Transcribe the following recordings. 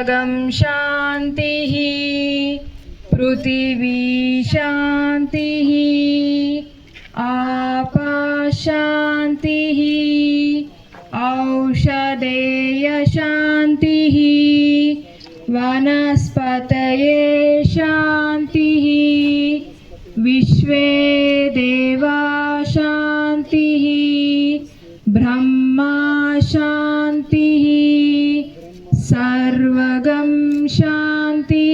सर्वगं शान्तिः पृथिवी शांति शान्तिः आपाशान्तिः औषधेयशान्तिः वनस्पतये शान्तिः विश्वे देवा శాంతి.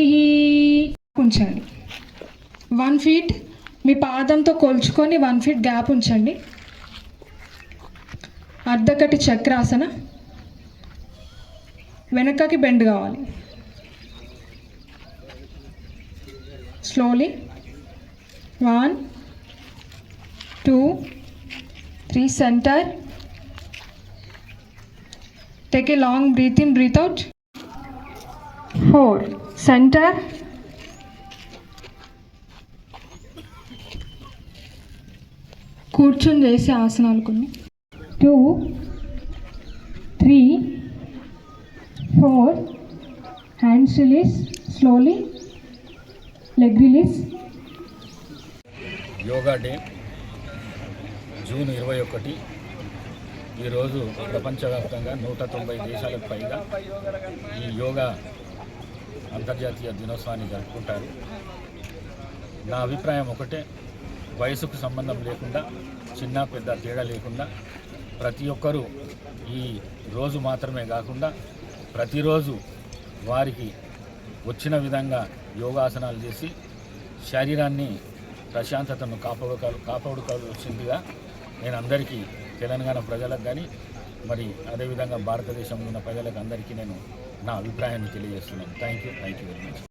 ఉంచండి. వన్ ఫీట్ మీ పాదంతో కొల్చుకొని వన్ ఫీట్ గ్యాప్ ఉంచండి. అర్ధకటి చక్రాసన వెనకకి బెండ్ కావాలి. Slowly one two three centre take a long breath in breath out four centre కూర్చొని చేసే ఆసనాలు కొన్ని. Two three four hands release slowly leg release yoga day June ఇరవై ఒకటి. ఈరోజు ప్రపంచవ్యాప్తంగా నూట తొంభై దేశాలకు పైగా ఈ యోగా అంతర్జాతీయ దినోత్సవాన్ని జరుపుకుంటారు. నా అభిప్రాయం ఒకటే వయసుకు సంబంధం లేకుండా చిన్న పెద్ద తేడా లేకుండా ప్రతి ఒక్కరూ ఈ రోజు మాత్రమే కాకుండా ప్రతిరోజు వారికి వచ్చిన విధంగా యోగాసనాలు చేసి శరీరాన్ని ప్రశాంతతను కాపాడుకోవాలి కాపాడుకోవాల్సిందిగా నేను అందరికీ తెలంగాణ ప్రజలకు కానీ మరి అదేవిధంగా భారతదేశంలో ఉన్న ప్రజలకు అందరికీ నేను నా అభిప్రాయాన్ని తెలియజేస్తున్నాను. Thank you thank you very much